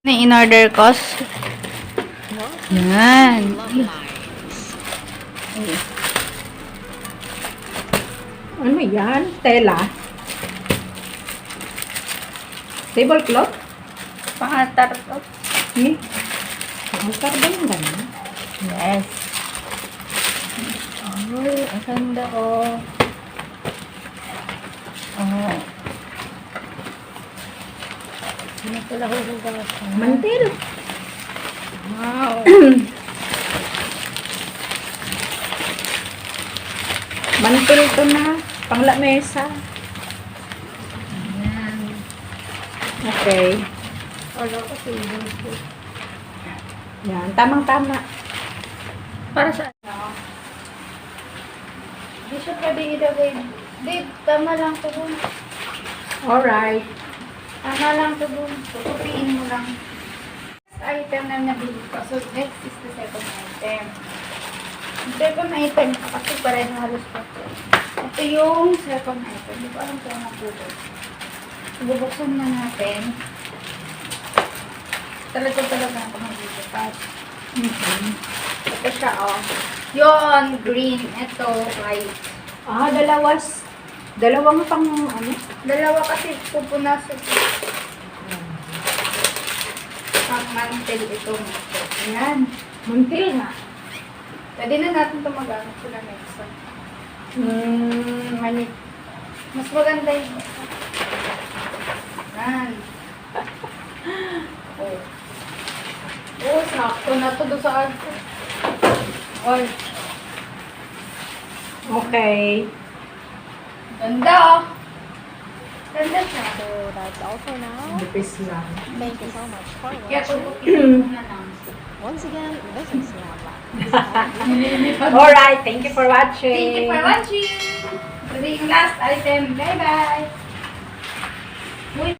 Na in-order ko. Yan. Ano yan? Tela? Tablecloth? Pangatar to. Eh? Altar ba yung ganun? Yes. Ay, ang ganda oh. Oh. Na pala huhugasan. Mantil. Wow. Mantil to na. Pangla mesa. Yan. Okay. Wala ko ko. Yan. Tamang-tama. Para sa ano? Hindi siya pwede ilagay. Babe, tama lang dun. Alright. Tama lang to dun. Tutupiin mo lang. Next item na nabili ko. So, next is the second item. Yung second item, kasi pareho halos pa to. Ito yung second item. Hindi ko alam kung ano po. So, bubuksan na natin. Talaga talaga ako magbubukas. Ito siya, oh. Yon, green. Ito, white. Ah, dalawas. Dalawang pang ano? Dalawa kasi pupunasan. Pang mantel itong ito. Ayan. Mantil nga. Pwede na natin ito magamit sa lamesa. Hmm, manit. Mas maganda isa. Ayan. Oh. Oh, sakto na to doon sa akin. Oy, Okay. Ganda oh. Ganda siya. So that's all for now. Dipis lang. Thank you so much for Kaya watching. tutupitin mo na lang. Once again, this is Napa. Alright. Thank you for watching. Thank you for watching. Na yung last item. Bye-bye.